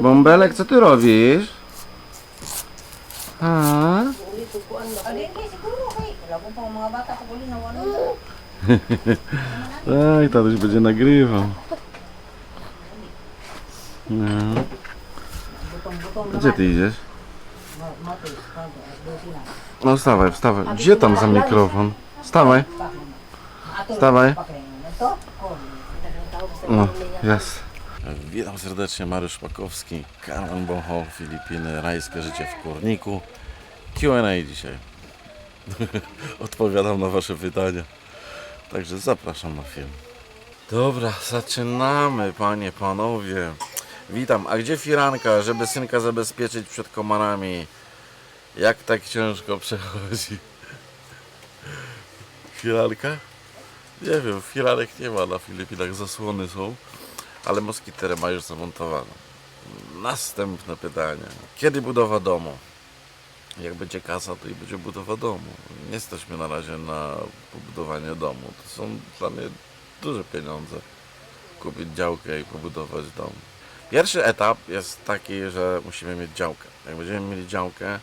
Bąbelek, co ty robisz? A? Aj, tatuś będzie nagrywał. No. Gdzie ty idziesz? No wstawaj, wstawaj. Gdzie tam za mikrofon? Wstawaj, Wstawaj. No, jest. Witam serdecznie, Mariusz Szpakowski, Karol Boho, Filipiny, rajskie życie w Kurniku. Q&A dzisiaj. Odpowiadam na wasze pytania. Także zapraszam na film. Dobra, zaczynamy, panie, panowie. Witam. A gdzie firanka, żeby synka zabezpieczyć przed komarami? Jak tak ciężko przechodzi? Firanka? Nie wiem, filarek nie ma na Filipinach, zasłony są, ale moskitery ma już zamontowane. Następne pytanie. Kiedy budowa domu? Jak będzie kasa, to i będzie budowa domu. Nie jesteśmy na razie na pobudowanie domu. To są dla mnie duże pieniądze. Kupić działkę i pobudować dom. Pierwszy etap jest taki, że musimy mieć działkę. Jak będziemy mieli działkę,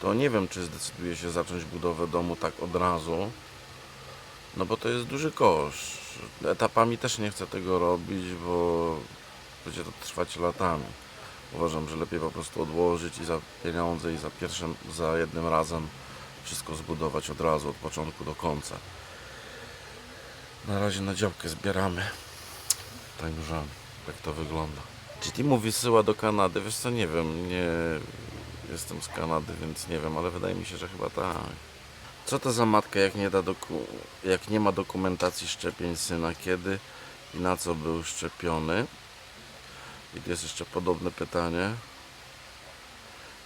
to nie wiem, czy zdecyduję się zacząć budowę domu tak od razu, no bo to jest duży koszt. Etapami też nie chcę tego robić, bo będzie to trwać latami. Uważam, że lepiej po prostu odłożyć i za pieniądze i za pierwszym, za jednym razem wszystko zbudować od razu, od początku do końca. Na razie na działkę zbieramy. Także tak to wygląda. Czy Timo wysyła do Kanady? Wiesz co, nie wiem, nie jestem z Kanady, więc nie wiem, ale wydaje mi się, że chyba tak. Co to za matka, jak nie, da jak nie ma dokumentacji szczepień syna? Kiedy i na co był szczepiony? I jest jeszcze podobne pytanie.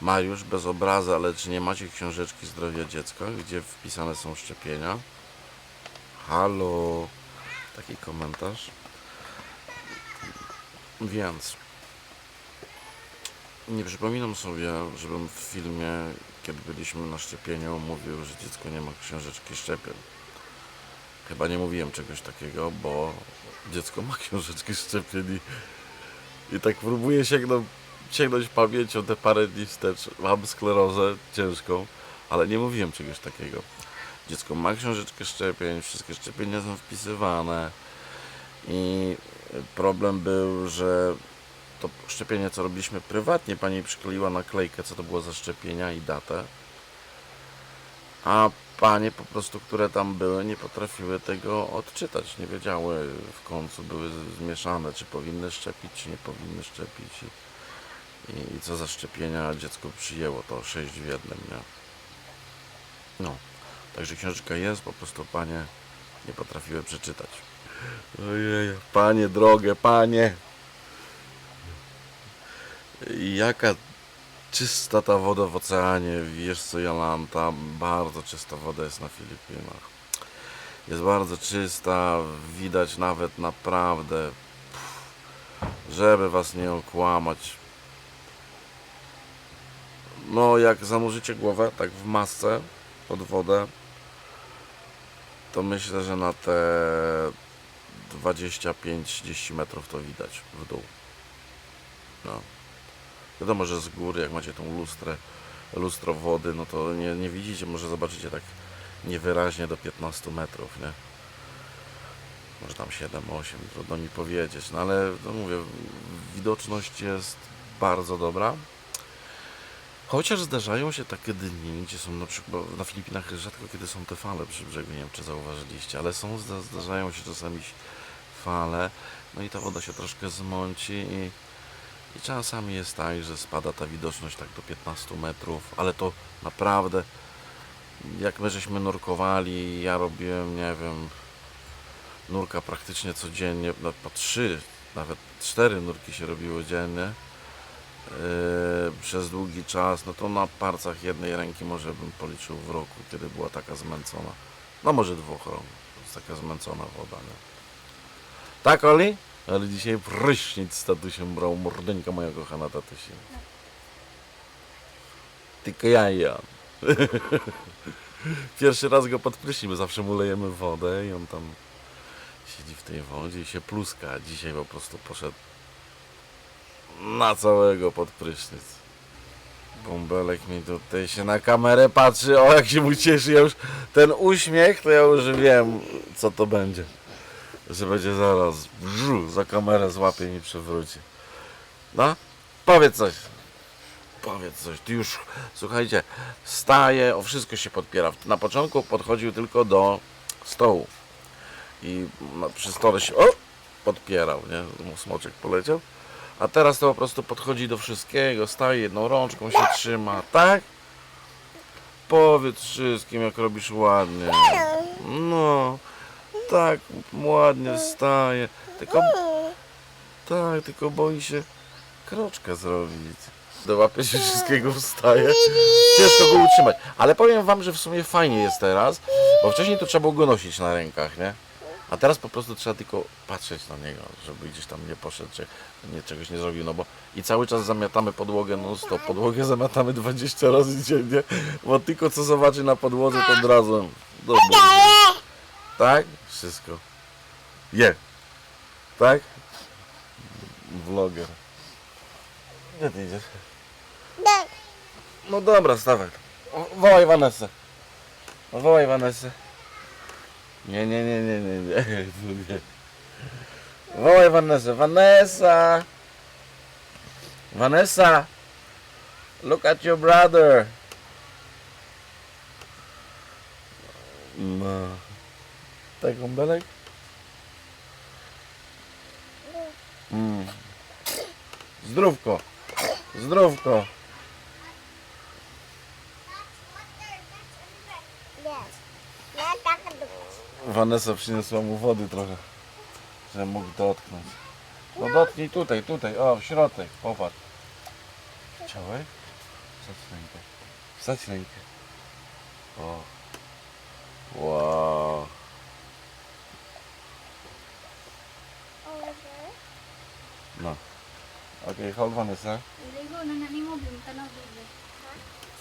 Mariusz, bez obrazu, ale czy nie macie książeczki zdrowia dziecka, gdzie wpisane są szczepienia? Halo, taki komentarz. Więc nie przypominam sobie, żebym w filmie, kiedy byliśmy na szczepieniu, mówił, że dziecko nie ma książeczki szczepień. Chyba nie mówiłem czegoś takiego, bo dziecko ma książeczkę szczepień i, i tak próbuję sięgnąć, sięgnąć pamięcią te parę dni wstecz. Mam sklerozę ciężką, ale nie mówiłem czegoś takiego. Dziecko ma książeczkę szczepień, wszystkie szczepienia są wpisywane i problem był, że to szczepienie, co robiliśmy prywatnie, pani przykleiła naklejkę, co to było za szczepienia i datę. A panie po prostu, które tam były, nie potrafiły tego odczytać. Nie wiedziały w końcu, były zmieszane, czy powinny szczepić, czy nie powinny szczepić. I, i, co za szczepienia dziecko przyjęło, to sześć w jednym, nie? No, także książeczka jest, po prostu panie nie potrafiły przeczytać. Ojej, panie drogie, panie. Jaka czysta ta woda w oceanie, wiesz co Jolanta, bardzo czysta woda jest na Filipinach. Jest bardzo czysta, widać nawet naprawdę, pff, żeby was nie okłamać. No jak zanurzycie głowę tak w masce pod wodę, to myślę, że na te 25-30 metrów to widać w dół. No. Wiadomo, że z góry, jak macie tą lustrę, lustro wody, no to nie, nie widzicie, może zobaczycie tak niewyraźnie do 15 metrów, nie? Może tam 7, 8, trudno mi powiedzieć, no ale no mówię, widoczność jest bardzo dobra. Chociaż zdarzają się takie dni, gdzie są na przykład na Filipinach rzadko kiedy są te fale przy brzegu, nie wiem czy zauważyliście, ale są, zda- zdarzają się czasami fale, no i ta woda się troszkę zmąci i, i czasami jest tak, że spada ta widoczność tak do 15 metrów, ale to naprawdę jak my żeśmy nurkowali, ja robiłem, nie wiem, nurka praktycznie codziennie, no, po trzy, nawet cztery nurki się robiło dziennie yy, przez długi czas, no to na palcach jednej ręki może bym policzył w roku, kiedy była taka zmęczona. No może dwóch rąk, taka zmęczona woda, nie? Tak, Oli? Ale dzisiaj prysznic z tatusiem brał, mordeńka moja kochana tatusi. Tylko ja i ja. Pierwszy raz go pod prysznic, bo zawsze mu lejemy wodę i on tam siedzi w tej wodzie i się pluska. a Dzisiaj po prostu poszedł na całego pod prysznic. Bąbelek mi tutaj się na kamerę patrzy, o jak się mu cieszy, ja już ten uśmiech, to ja już wiem co to będzie. Że będzie zaraz brzu, za kamerę złapie i przewróci. No, powiedz coś. Powiedz coś, ty już, słuchajcie, staje, o wszystko się podpiera. Na początku podchodził tylko do stołu i przy stole się, o, podpierał, nie, mu smoczek poleciał. A teraz to po prostu podchodzi do wszystkiego, staje jedną rączką, się trzyma, tak? Powiedz wszystkim, jak robisz ładnie. No, tak, ładnie staje. Tylko, tak, tylko boi się kroczka zrobić. Dołapie się wszystkiego, wstaje. Ciężko go utrzymać. Ale powiem wam, że w sumie fajnie jest teraz, bo wcześniej to trzeba było go nosić na rękach, nie? A teraz po prostu trzeba tylko patrzeć na niego, żeby gdzieś tam nie poszedł, czy nie, czegoś nie zrobił, no bo i cały czas zamiatamy podłogę non stop. Podłogę zamiatamy 20 razy dziennie, bo tylko co zobaczy na podłodze, to od razu do. Tak? Wszystko. Je. Tak? Vloger. Gdzie ty idziesz? No dobra, stawaj. Wołaj Vanessę. No, Wołaj Vanessę. Nie, nie, nie, nie, nie, nie. Wołaj Vanessę. Vanessa! Vanessa! Look at your brother! No. Tak, bąbelek? Mm. Zdrówko! Zdrówko! Vanessa przyniosła mu wody trochę, że mógł dotknąć. No dotknij tutaj, tutaj, o, w środek, popatrz. Chciałeś? Wsadź rękę. Wsadź rękę. O. Wow. No. Okay, hold Vanessa. Ligo na nani mo bin tanaw bibi.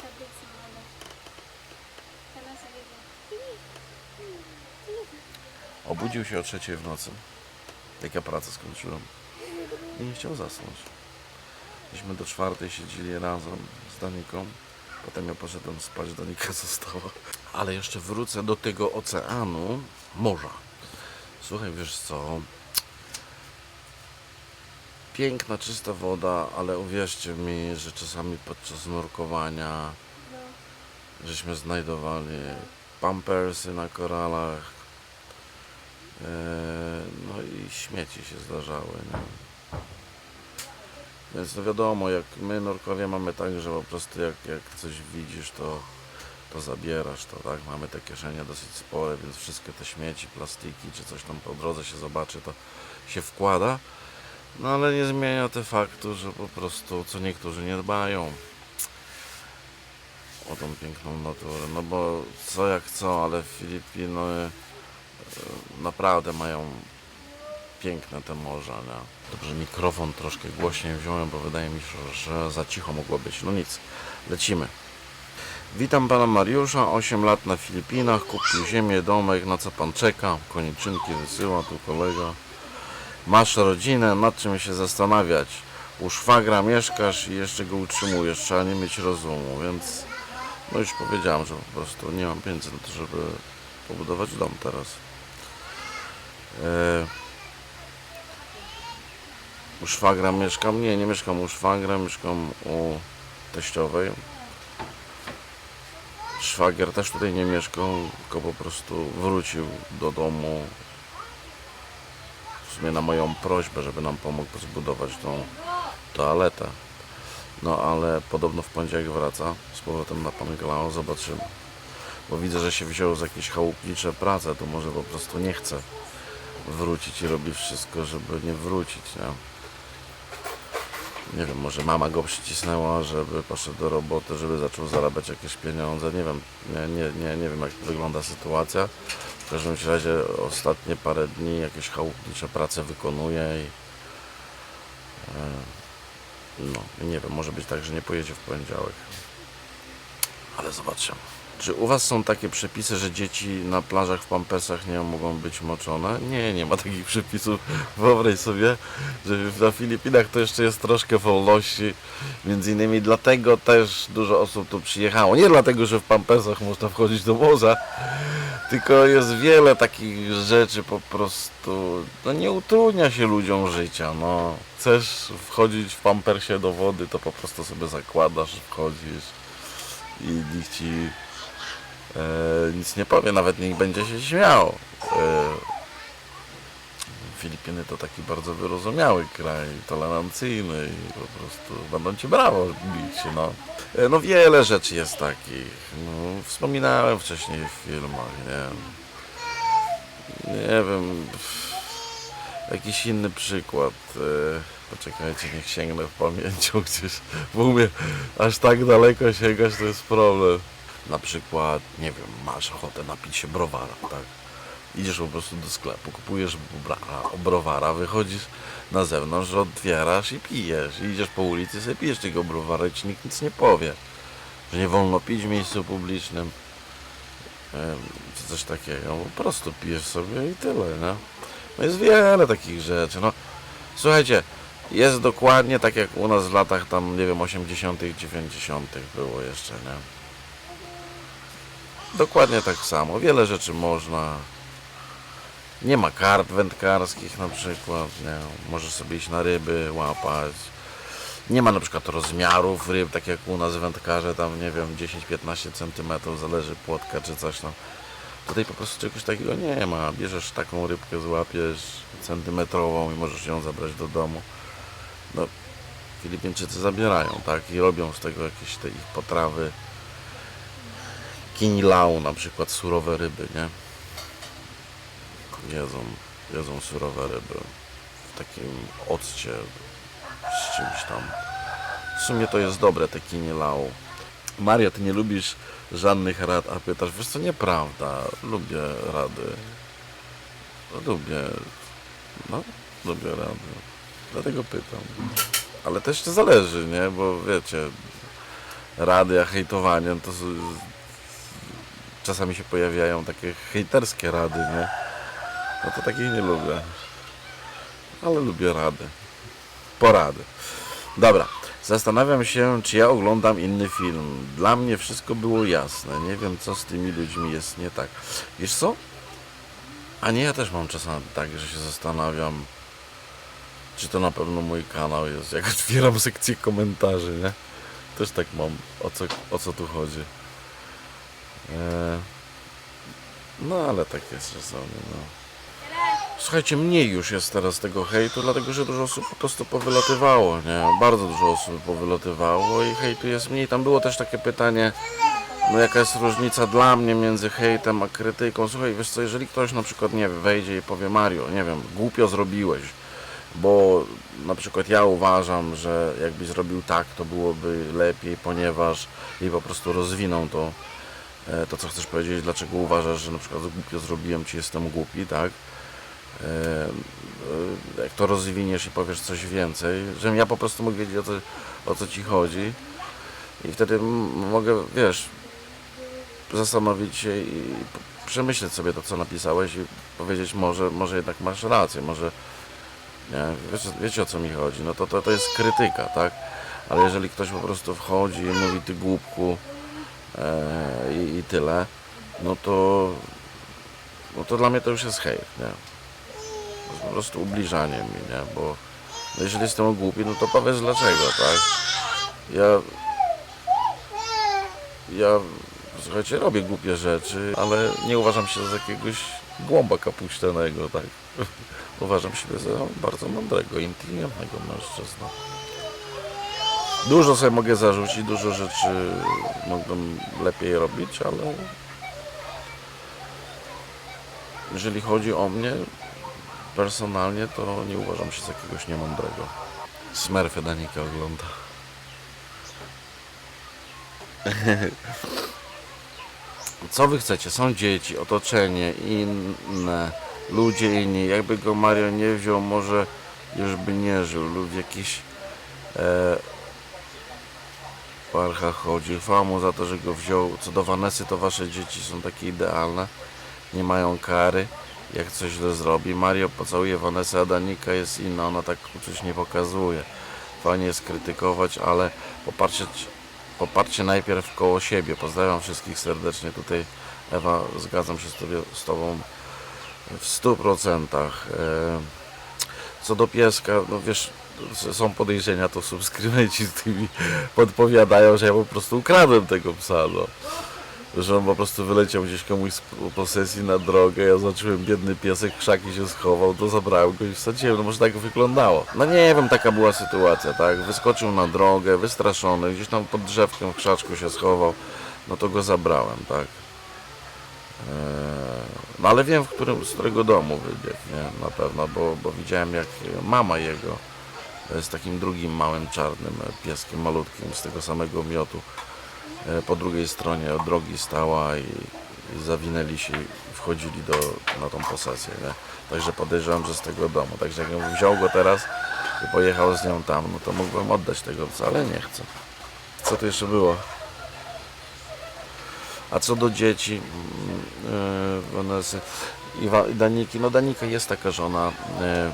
Sa big si Mala. Tala sa ligo. Obudził się o trzeciej w nocy. Jak ja pracę skończyłem. I nie chciał zasnąć. Myśmy do czwartej siedzieli razem z Daniką. Potem ja poszedłem spać, Danika została. Ale jeszcze wrócę do tego oceanu, morza. Słuchaj, wiesz co? Piękna, czysta woda, ale uwierzcie mi, że czasami podczas nurkowania żeśmy znajdowali pampersy na koralach, Eee, No i śmieci się zdarzały. Nie? Więc no wiadomo, jak my nurkowie mamy tak, że po prostu jak, jak coś widzisz, to, to zabierasz to, tak? Mamy te kieszenie dosyć spore, więc wszystkie te śmieci, plastiki, czy coś tam po drodze się zobaczy, to się wkłada. No ale nie zmienia te faktu, że po prostu co niektórzy nie dbają o tą piękną naturę. No bo co jak co, ale Filipiny e, naprawdę mają piękne te morza, nie? Dobrze, mikrofon troszkę głośniej wziąłem, bo wydaje mi się, że za cicho mogło być. No nic, lecimy. Witam pana Mariusza, 8 lat na Filipinach, kupił ziemię, domek, na co pan czeka? Koniczynki wysyła tu kolega. Masz rodzinę, nad czym się zastanawiać? U szwagra mieszkasz i jeszcze go utrzymujesz, trzeba nie mieć rozumu, więc no już powiedziałem, że po prostu nie mam pieniędzy na to, żeby pobudować dom teraz. E, u szwagra mieszkam, nie, nie mieszkam u szwagra, mieszkam u teściowej. Szwagier też tutaj nie mieszkał, tylko po prostu wrócił do domu w sumie na moją prośbę, żeby nam pomógł zbudować tą toaletę. No ale podobno w poniedziałek wraca z powrotem na Panglao, zobaczymy. Bo widzę, że się wziął za jakieś chałupnicze prace, to może po prostu nie chce wrócić i robi wszystko, żeby nie wrócić, nie? Nie wiem, może mama go przycisnęła, żeby poszedł do roboty, żeby zaczął zarabiać jakieś pieniądze. Nie wiem, nie, nie, nie, nie wiem jak wygląda sytuacja. W każdym razie ostatnie parę dni jakieś chałupnicze prace wykonuje i e, no, nie wiem, może być tak, że nie pojedzie w poniedziałek. Ale zobaczymy. Czy u Was są takie przepisy, że dzieci na plażach w pampersach nie mogą być moczone? Nie, nie ma takich przepisów. Wyobraź sobie, że na Filipinach to jeszcze jest troszkę wolności. Między innymi dlatego też dużo osób tu przyjechało. Nie dlatego, że w pampersach można wchodzić do morza, tylko jest wiele takich rzeczy po prostu, no nie utrudnia się ludziom życia, no. Chcesz wchodzić w pampersie do wody, to po prostu sobie zakładasz, wchodzisz i nikt ci nic nie powie, nawet nikt będzie się śmiał. E, Filipiny to taki bardzo wyrozumiały kraj, tolerancyjny i po prostu będą ci brawo bić, no. E, No wiele rzeczy jest takich, no, wspominałem wcześniej w filmach, nie Nie wiem, jakiś inny przykład, e, poczekajcie, niech sięgnę w pamięcią gdzieś, bo umie aż tak daleko sięgać, to jest problem. Na przykład, nie wiem, masz ochotę napić się browara, tak? Idziesz po prostu do sklepu, kupujesz browara, wychodzisz na zewnątrz, otwierasz i pijesz. I idziesz po ulicy, sobie pijesz tego browara i ci nikt nic nie powie. Że nie wolno pić w miejscu publicznym. Czy coś takiego. Po prostu pijesz sobie i tyle, no. no jest wiele takich rzeczy, no. Słuchajcie, jest dokładnie tak jak u nas w latach tam, nie wiem, 80., 90. było jeszcze, nie? Dokładnie tak samo. Wiele rzeczy można. Nie ma kart wędkarskich na przykład, nie? Możesz sobie iść na ryby, łapać. Nie ma na przykład rozmiarów ryb, tak jak u nas wędkarze, tam nie wiem, 10-15 cm, zależy płotka czy coś tam. Tutaj po prostu czegoś takiego nie ma. Bierzesz taką rybkę, złapiesz centymetrową i możesz ją zabrać do domu. No, Filipińczycy zabierają, tak? I robią z tego jakieś te ich potrawy. Kinilau na przykład, surowe ryby, nie? Jedzą, jedzą surowe ryby w takim occie z czymś tam. W sumie to jest dobre te kinilau. Maria, ty nie lubisz żadnych rad, a pytasz, wiesz co, nieprawda, lubię rady. Lubię, no, lubię rady. Dlatego pytam. Ale też to zależy, nie? Bo wiecie, rady, a hejtowanie to z- czasami się pojawiają takie hejterskie rady, nie? No to takich nie lubię. Ale lubię rady. Porady. Dobra. Zastanawiam się, czy ja oglądam inny film. Dla mnie wszystko było jasne. Nie wiem, co z tymi ludźmi jest nie tak. Wiesz co? A nie, ja też mam czasami tak, że się zastanawiam, czy to na pewno mój kanał jest. Jak otwieram sekcję komentarzy, nie? Też tak mam. O co, o co tu chodzi? Eee, no, ale tak jest czasami, no. Słuchajcie, mniej już jest teraz tego hejtu, dlatego że dużo osób po prostu powylatywało, nie? Bardzo dużo osób powylatywało i hejtu jest mniej. Tam było też takie pytanie, no jaka jest różnica dla mnie między hejtem a krytyką. Słuchaj, wiesz co, jeżeli ktoś na przykład, nie wejdzie i powie Mario, nie wiem, głupio zrobiłeś, bo na przykład ja uważam, że jakbyś zrobił tak, to byłoby lepiej, ponieważ i po prostu rozwiną to, e, to co chcesz powiedzieć, dlaczego uważasz, że na przykład głupio zrobiłem, czy jestem głupi, tak? E, e, jak to rozwiniesz i powiesz coś więcej, żebym ja po prostu mógł wiedzieć o co, o co ci chodzi i wtedy mogę, wiesz, zastanowić się i przemyśleć sobie to, co napisałeś i powiedzieć, może, może jednak masz rację, może nie, wiecie, wiecie o co mi chodzi, no to, to, to jest krytyka, tak? Ale jeżeli ktoś po prostu wchodzi i mówi ty głupku e, i, i tyle, no to no to dla mnie to już jest hejt, nie? To jest po prostu ubliżanie mi, nie? Bo no jeżeli jestem głupi, no to powiedz dlaczego, tak? Ja ja słuchajcie, robię głupie rzeczy, ale nie uważam się za jakiegoś głąba kapuśtanego, tak? Uważam siebie za bardzo mądrego, inteligentnego mężczyznę. Dużo sobie mogę zarzucić, dużo rzeczy mógłbym lepiej robić, ale jeżeli chodzi o mnie personalnie, to nie uważam się za jakiegoś niemądrego. Smurfy Danika ogląda. Co wy chcecie? Są dzieci, otoczenie, inne, ludzie inni. Jakby go Mario nie wziął, może już by nie żył lub jakiś e, Parcha chodzi. Chwała mu za to, że go wziął. Co do Vanesy, to wasze dzieci są takie idealne. Nie mają kary, jak coś źle zrobi. Mario pocałuje Vanesę, a Danika jest inna. Ona tak uczuć nie pokazuje. Fajnie jest krytykować, ale popatrzeć, poparcie najpierw koło siebie. Pozdrawiam wszystkich serdecznie. Tutaj Ewa, zgadzam się z, tobie, z Tobą w 100%. E, Co do pieska, no wiesz, są podejrzenia, to subskrybenci z tymi podpowiadają, że ja po prostu ukradłem tego psa, no. Że on po prostu wyleciał gdzieś komuś z posesji na drogę, ja zobaczyłem biedny piesek, krzaki się schował, to zabrałem go i wsadziłem, no może tak wyglądało. No nie wiem, taka była sytuacja, tak, wyskoczył na drogę, wystraszony, gdzieś tam pod drzewkiem w krzaczku się schował, no to go zabrałem, tak. Eee, No ale wiem, w którym, z którego domu wybiegł, nie, na pewno, bo, bo widziałem jak mama jego z takim drugim małym czarnym pieskiem malutkim z tego samego miotu e, po drugiej stronie drogi stała i, i zawinęli się i wchodzili do, na tą posesję, nie? Także podejrzewam, że z tego domu. Także jakbym wziął go teraz i pojechał z nią tam, no to mógłbym oddać tego psa, ale nie chcę. Co to jeszcze było? A co do dzieci, yy, Vanessy i Wa- i Daniki, no Danika jest taka, że ona e,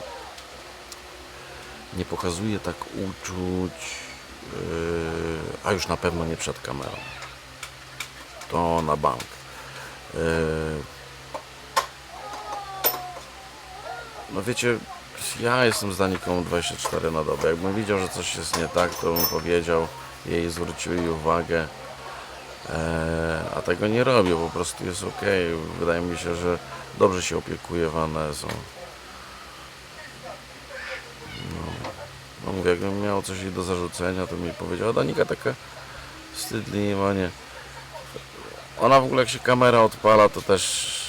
nie pokazuje tak uczuć, yy, a już na pewno nie przed kamerą. To na bank. Yy, no wiecie, ja jestem z Daniką 24 na dobę. Jakbym widział, że coś jest nie tak, to bym powiedział jej, zwrócił jej uwagę. Eee, a tego nie robię, po prostu jest ok. Wydaje mi się, że dobrze się opiekuje Vanessą. No mówię, jakbym miał coś do zarzucenia, to mi powiedziała, Danika taka wstydliwa, nie. Ona w ogóle jak się kamera odpala, to też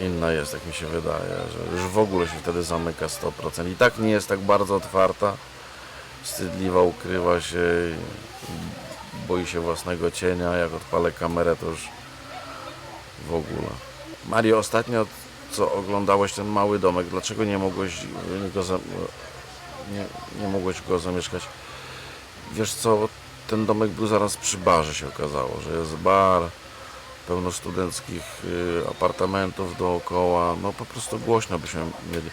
inna jest, jak mi się wydaje, że już w ogóle się wtedy zamyka 100%. I tak nie jest tak bardzo otwarta, wstydliwa, ukrywa się, boi się własnego cienia, jak odpalę kamerę, to już w ogóle. Mario, ostatnio co oglądałeś ten mały domek, dlaczego nie mogłeś za... nie, nie mogłeś go zamieszkać? Wiesz co, ten domek był zaraz przy barze się okazało, że jest bar, pełno studenckich y, apartamentów dookoła, no po prostu głośno byśmy mieli.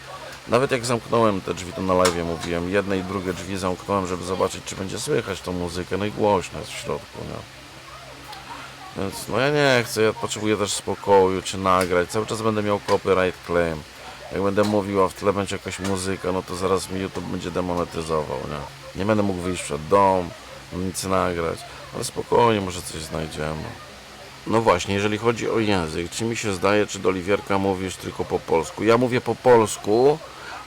Nawet jak zamknąłem te drzwi, to na live mówiłem, jedne i drugie drzwi zamknąłem, żeby zobaczyć, czy będzie słychać tą muzykę, no i głośno jest w środku, nie? Więc no ja nie chcę, ja potrzebuję też spokoju, czy nagrać, cały czas będę miał copyright claim. Jak będę mówił, a w tle będzie jakaś muzyka, no to zaraz mi YouTube będzie demonetyzował, nie? Nie będę mógł wyjść przed dom, nic nagrać, ale spokojnie, może coś znajdziemy. No właśnie, jeżeli chodzi o język, czy mi się zdaje, czy do Oliwierka mówisz tylko po polsku? Ja mówię po polsku,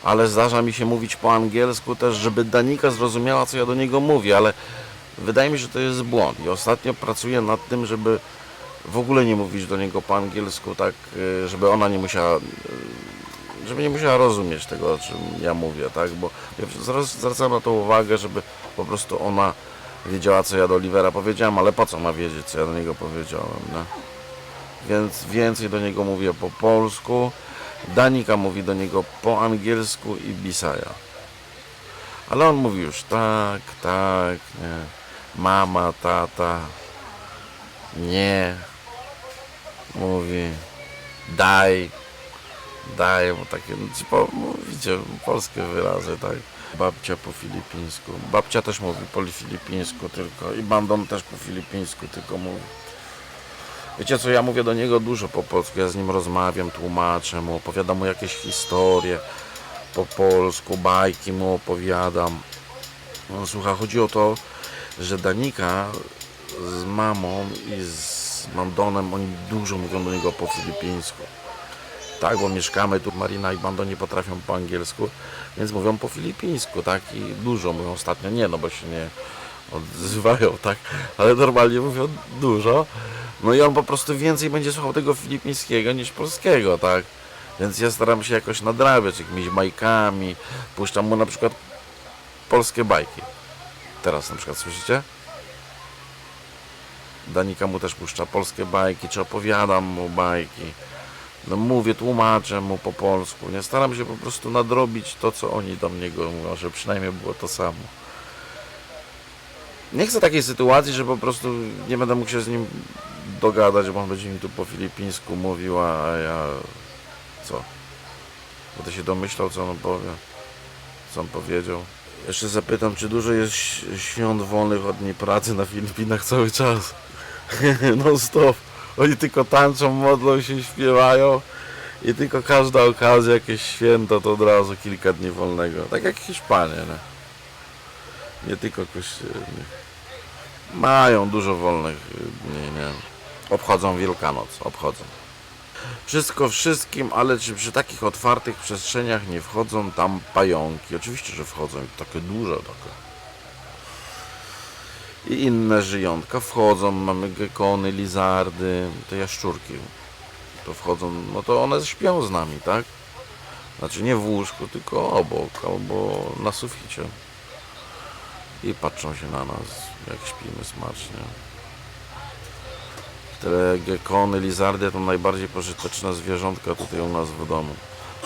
ale zdarza mi się mówić po angielsku też, żeby Danika zrozumiała, co ja do niego mówię, ale wydaje mi się, że to jest błąd. I ostatnio pracuję nad tym, żeby w ogóle nie mówić do niego po angielsku, tak, y, żeby ona nie musiała, y, żeby nie musiała rozumieć tego, o czym ja mówię, tak, bo ja zaraz zwracam na to uwagę, żeby po prostu ona wiedziała, co ja do Olivera powiedziałem, ale po co ma wiedzieć, co ja do niego powiedziałem, no? Więc więcej do niego mówię po polsku, Danika mówi do niego po angielsku i Bisaja. Ale on mówi już tak, tak, nie. Mama, tata, nie. Mówi daj, daj, bo takie, no, ci po, mówicie, polskie wyrazy, tak. Babcia po filipińsku. Babcia też mówi po filipińsku tylko i Bandon też po filipińsku tylko mówi. Wiecie co, ja mówię do niego dużo po polsku, ja z nim rozmawiam, tłumaczę mu, opowiadam mu jakieś historie po polsku, bajki mu opowiadam. No, słuchaj, chodzi o to, że Danika z mamą i z Mandonem, oni dużo mówią do niego po filipińsku. Tak, bo mieszkamy tu, Marina i Bando nie potrafią po angielsku, więc mówią po filipińsku, tak, i dużo mówią ostatnio, nie, no bo się nie odzywają, tak, ale normalnie mówią dużo, no i on po prostu więcej będzie słuchał tego filipińskiego niż polskiego, tak, więc ja staram się jakoś nadrabiać jakimiś bajkami, puszczam mu na przykład polskie bajki, teraz na przykład, słyszycie? Danika mu też puszcza polskie bajki, czy opowiadam mu bajki. No mówię, tłumaczę mu po polsku. Nie staram się po prostu nadrobić to, co oni do mnie mówią, żeby przynajmniej było to samo. Nie chcę takiej sytuacji, że po prostu nie będę mógł się z nim dogadać, bo on będzie mi tu po filipińsku mówił, a ja co? Będę się domyślał, co on powie, co on powiedział. Jeszcze zapytam, czy dużo jest świąt wolnych od dni pracy na Filipinach cały czas? non stop. Oni tylko tańczą, modlą się, śpiewają i tylko każda okazja, jakieś święto, to od razu kilka dni wolnego. Tak jak Hiszpanie, nie? Nie tylko kościelni. Mają dużo wolnych dni, nie? Obchodzą Wielkanoc, obchodzą. Wszystko wszystkim, ale czy przy takich otwartych przestrzeniach nie wchodzą tam pająki? Oczywiście, że wchodzą takie duże takie. I inne żyjątka wchodzą, mamy gekony, lizardy, te jaszczurki. To wchodzą, no to one śpią z nami, tak? Znaczy nie w łóżku, tylko obok, albo na suficie. I patrzą się na nas, jak śpimy smacznie. Te gekony, lizardy to najbardziej pożyteczne zwierzątka tutaj u nas w domu.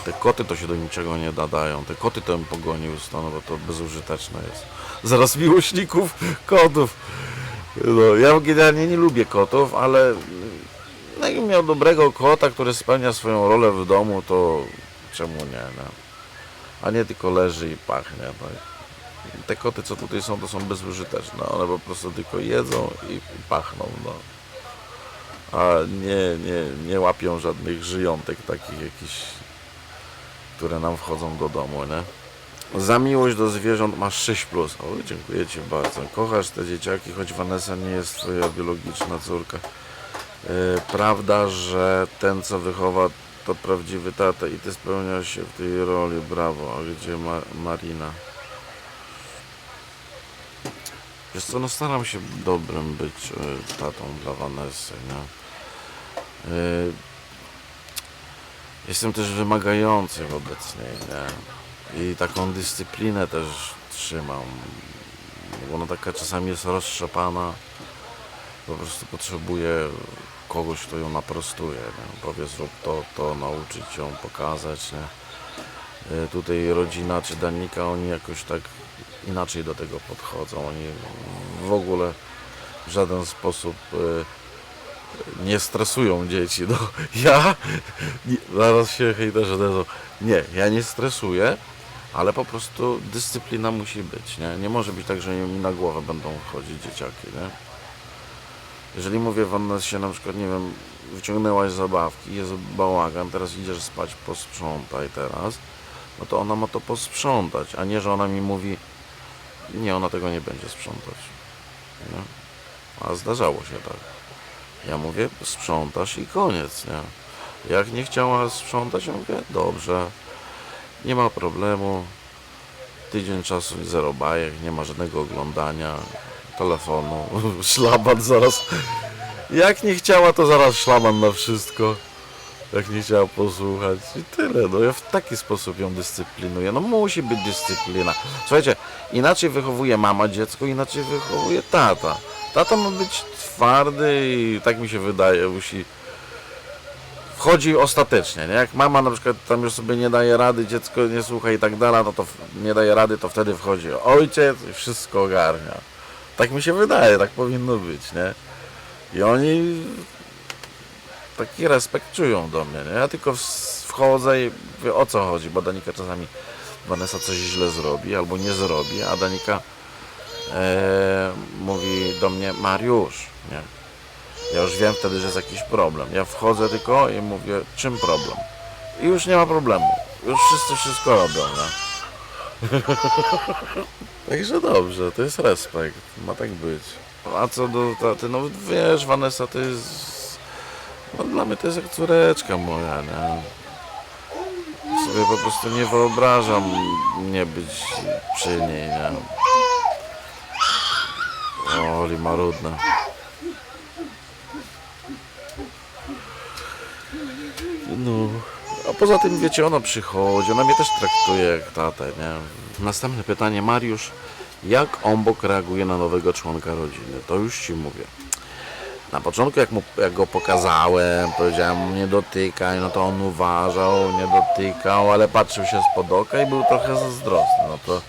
Te koty to się do niczego nie nadają. Te koty to bym pogonił stąd, bo to bezużyteczne jest. Zaraz miłośników kotów. No, ja generalnie nie lubię kotów, ale no, jakbym miał dobrego kota, który spełnia swoją rolę w domu, to czemu nie, no? A nie tylko leży i pachnie. Tak? Te koty, co tutaj są, to są bezużyteczne. One po prostu tylko jedzą i pachną, no. A nie, nie, nie łapią żadnych żyjątek takich jakichś, które nam wchodzą do domu, nie? Za miłość do zwierząt masz 6 plus. O, dziękuję Ci bardzo. Kochasz te dzieciaki, choć Vanessa nie jest Twoja biologiczna córka. E, prawda, że ten, co wychowa, to prawdziwy tata i Ty spełniasz się w tej roli. Brawo. A gdzie Ma Marina? Wiesz co, no staram się dobrym być e, tatą dla Vanessy, nie? E, Jestem też wymagający wobec niej, nie? I taką dyscyplinę też trzymam. Bo ona taka czasami jest roztrzepana. Po prostu potrzebuje kogoś, kto ją naprostuje. Nie? Powie zrób to, to, nauczyć ją, pokazać. Nie? E, Tutaj rodzina czy Danika, oni jakoś tak inaczej do tego podchodzą. Oni w ogóle w żaden sposób e, nie stresują dzieci. No, ja nie, zaraz się hejterzy odezwą. Nie, ja nie stresuję, ale po prostu dyscyplina musi być. Nie, nie może być tak, że mi na głowę będą chodzić dzieciaki. Nie? Jeżeli mówię Vannessie na przykład, nie wiem, wyciągnęłaś zabawki, jest bałagan, teraz idziesz spać, posprzątaj teraz, no to ona ma to posprzątać, a nie, że ona mi mówi, nie, ona tego nie będzie sprzątać. Nie? A zdarzało się tak. Ja mówię, sprzątasz i koniec, nie? Jak nie chciała sprzątać, ja mówię, dobrze, nie ma problemu. Tydzień czasu zero bajek, nie ma żadnego oglądania, telefonu, szlaban zaraz. Jak nie chciała, to zaraz szlaban na wszystko. Jak nie chciała posłuchać i tyle. No ja w taki sposób ją dyscyplinuję. No musi być dyscyplina. Słuchajcie, inaczej wychowuje mama dziecko, inaczej wychowuje tata. Tata ma być twardy i tak mi się wydaje, musi wchodzi ostatecznie, nie? Jak mama na przykład tam już sobie nie daje rady, dziecko nie słucha i tak dalej, no to nie daje rady, to wtedy wchodzi ojciec i wszystko ogarnia. Tak mi się wydaje, tak powinno być, nie? I oni taki respekt czują do mnie, nie? Ja tylko wchodzę i mówię, o co chodzi, bo Danika czasami Vanessa coś źle zrobi albo nie zrobi, a Danika mówi do mnie Mariusz, nie? Ja już wiem wtedy, że jest jakiś problem. Ja wchodzę tylko i mówię, czym problem? I już nie ma problemu. Już wszyscy wszystko robią, nie? Także dobrze, to jest respekt. Ma tak być. A co do taty, no wiesz, Vanessa to jest... No dla mnie to jest jak córeczka moja, nie? Sobie po prostu nie wyobrażam nie być przy niej, nie? Oli marudne. No, a poza tym wiecie, ona przychodzi, ona mnie też traktuje jak tatę, nie? Następne pytanie, Mariusz, jak Ombok reaguje na nowego członka rodziny? To już Ci mówię. Na początku, jak, mu, jak go pokazałem, powiedziałem nie dotykaj, no to on uważał, nie dotykał, ale patrzył się spod oka i był trochę zazdrosny. No to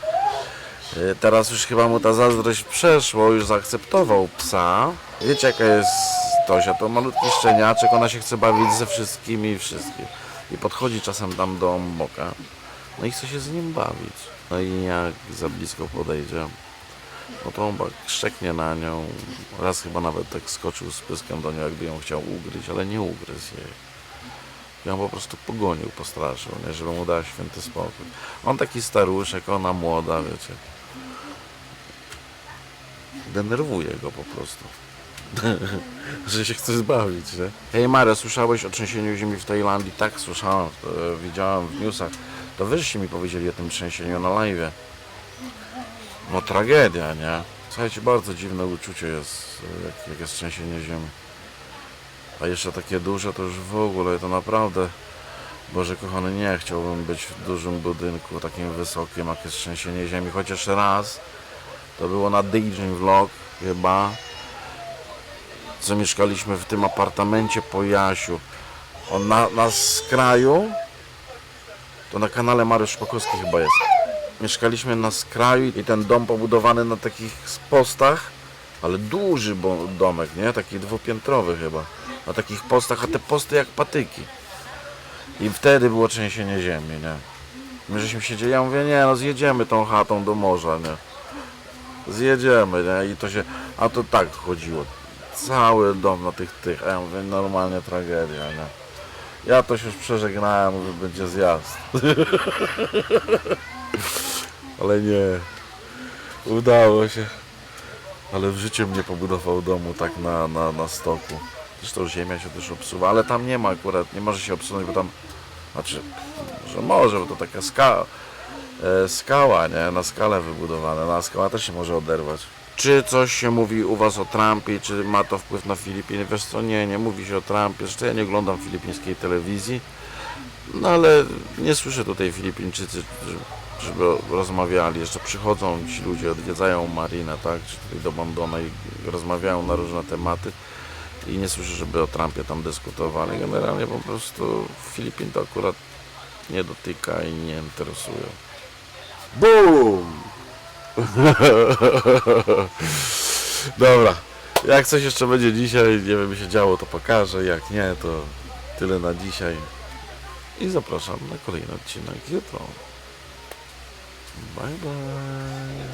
Teraz już chyba mu ta zazdrość przeszło, już zaakceptował psa. Wiecie jaka jest Tosia, to malutki szczeniaczek, ona się chce bawić ze wszystkimi i wszystkim. I podchodzi czasem tam do boka, no i chce się z nim bawić. No i jak za blisko podejdzie, no to on szczeknie na nią. Raz chyba nawet tak skoczył z pyskiem do niej, jakby ją chciał ugryźć, ale nie ugryzł jej. Ją po prostu pogonił, postraszył, nie? żeby mu dała święty spokój. On taki staruszek, ona młoda, wiecie. Denerwuje go po prostu. że się chce zbawić, nie? Hej Mario, słyszałeś o trzęsieniu ziemi w Tajlandii? Tak, słyszałem, e, widziałem w newsach. To wyżsi mi powiedzieli o tym trzęsieniu na live. No tragedia, nie? Słuchajcie, bardzo dziwne uczucie jest, e, jak, jak jest trzęsienie ziemi. A jeszcze takie duże to już w ogóle, to naprawdę... Boże kochany, nie chciałbym być w dużym budynku, takim wysokim, jak jest trzęsienie ziemi. Chociaż raz, to było na DJ Vlog chyba, co mieszkaliśmy w tym apartamencie po Jasiu. On na, na skraju, to na kanale Mariusz Szpakowski chyba jest. Mieszkaliśmy na skraju i ten dom pobudowany na takich postach, ale duży domek, nie? Taki dwupiętrowy chyba. Na takich postach, a te posty jak patyki. I wtedy było trzęsienie ziemi, nie? My żeśmy siedzieli, ja mówię, nie no zjedziemy tą chatą do morza, nie? Zjedziemy, nie? I to się, a to tak chodziło. Cały dom na tych, tych, a ja mówię, normalnie tragedia, nie? Ja to się już przeżegnałem, że będzie zjazd. Ale nie. Udało się. Ale w życiu mnie pobudował domu tak na, na, na stoku. Zresztą ziemia się też obsuwa, ale tam nie ma akurat, nie może się obsunąć, bo tam, znaczy, że może, bo to taka skała, skała, nie, na skalę wybudowana, na skała też się może oderwać. Czy coś się mówi u Was o Trumpie, czy ma to wpływ na Filipiny? Wiesz co, nie, nie mówi się o Trumpie, zresztą ja nie oglądam filipińskiej telewizji, no ale nie słyszę tutaj Filipińczycy, że- żeby rozmawiali, jeszcze przychodzą ci ludzie, odwiedzają Marinę, tak, czy tutaj do Bandona i rozmawiają na różne tematy i nie słyszę, żeby o Trumpie tam dyskutowali. Generalnie po prostu Filipin to akurat nie dotyka i nie interesuje. BUM! Dobra, jak coś jeszcze będzie dzisiaj, nie wiem, się działo, to pokażę, jak nie, to tyle na dzisiaj. I zapraszam na kolejny odcinek jutro. Bye bye.